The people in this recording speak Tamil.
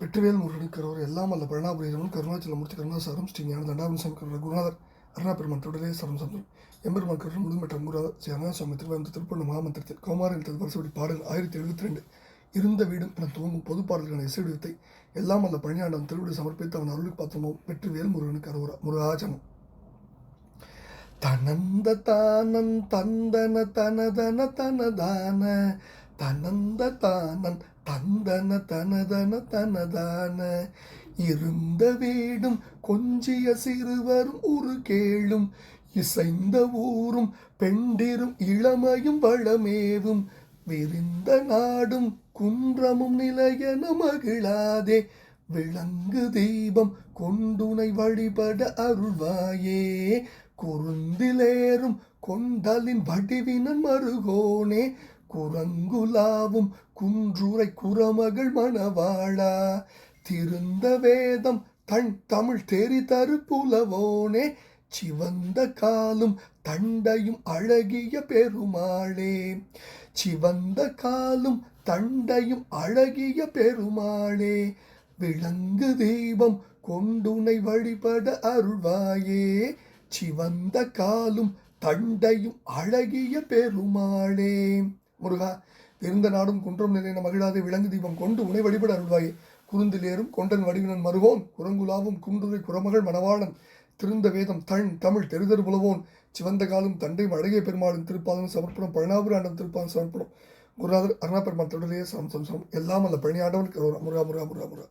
வெற்றிவேல் முருகனுக்கிறவர் எல்லாம் அல்ல கருணாச்சலம் கருணாச்சலமூர்த்தி கருணாசாரம் ஸ்ரீ ஞான தண்டாபன் சாமி கருண குருநாதர் அருணாபெருமான் தொடரே சரம் சந்தம் எம்பெருமான் கருண முழுமற்ற குருநாதர் ஸ்ரீ அருணாசாமி திருவாரூர் திருப்பண்ண மகாமந்திரத்தில் கௌமாரில் தது பாடல் ஆயிரத்தி எழுபத்தி ரெண்டு இருந்த வீடும் என துவங்கும் பொது பாடல்களை இசைவடிவத்தை எல்லாம் அல்ல பழனியாண்டம் திருவிடு சமர்ப்பித்து அவன் அருளுக்கு பார்த்தமோ வெற்றிவேல் முருகனுக்கு அரோரா முருகாச்சனம் தனந்த தானன் தந்தன தனதன தனதான தனந்த தானன் தந்தன தனதன தனதான. இருந்த வீடும் கொஞ்சிய சிறுவரும் ஒரு கேளும். இசைந்த ஊரும் பெண்டிரும் இளமையும் வளமேவும். விரிந்த நாடும் குன்றமும் நிலையன மகிழாதே. விளங்கு தீபம் கொண்டுனை வழிபட அருள்வாயே. குறுந்திலேறும் கொண்டலின் வடிவினன் மருகோனே. குரங்குலாவும் குன்றுரை குரமகள் மணவாளா. திருந்த வேதம் தன் தமிழ் தெரி தரு புலவோனே. சிவந்த காலும் தண்டையும் அழகிய பெருமாளே. சிவந்த காலும் தண்டையும் அழகிய பெருமாளே. விளங்கு தீபம் கொண்டுனை வழிபட அருள்வாயே. சிவந்த காலும் தண்டையும் அழகிய பெருமாளே. முருகா இருந்த நாடும் குன்றம் நிறைந்த மகிழாதே விலங்கு தீபம் கொண்டு உனை வழிபட அருள்வாயே. குறுந்திலேறும் கொண்டன் வடிவினன் மருகோன் குரங்குலாவும் குன்றுரை குரமகள் மணவாளன். திருந்த வேதம் தன் தமிழ் தெரிதரு புலவோன். சிவந்த காலும் தண்டை அழகிய பெருமாளும் திருப்பாதம் சமர்ப்பணம். பழனாபுராண்டம் திருப்பாதம் சமர்ப்பணம். குருநாதர் அருணா பெருமாள் தொடரே சம் சம். எல்லாம் அல்ல பழனி ஆண்டவனுக்கு முருகா முருகா முருகா முருகா.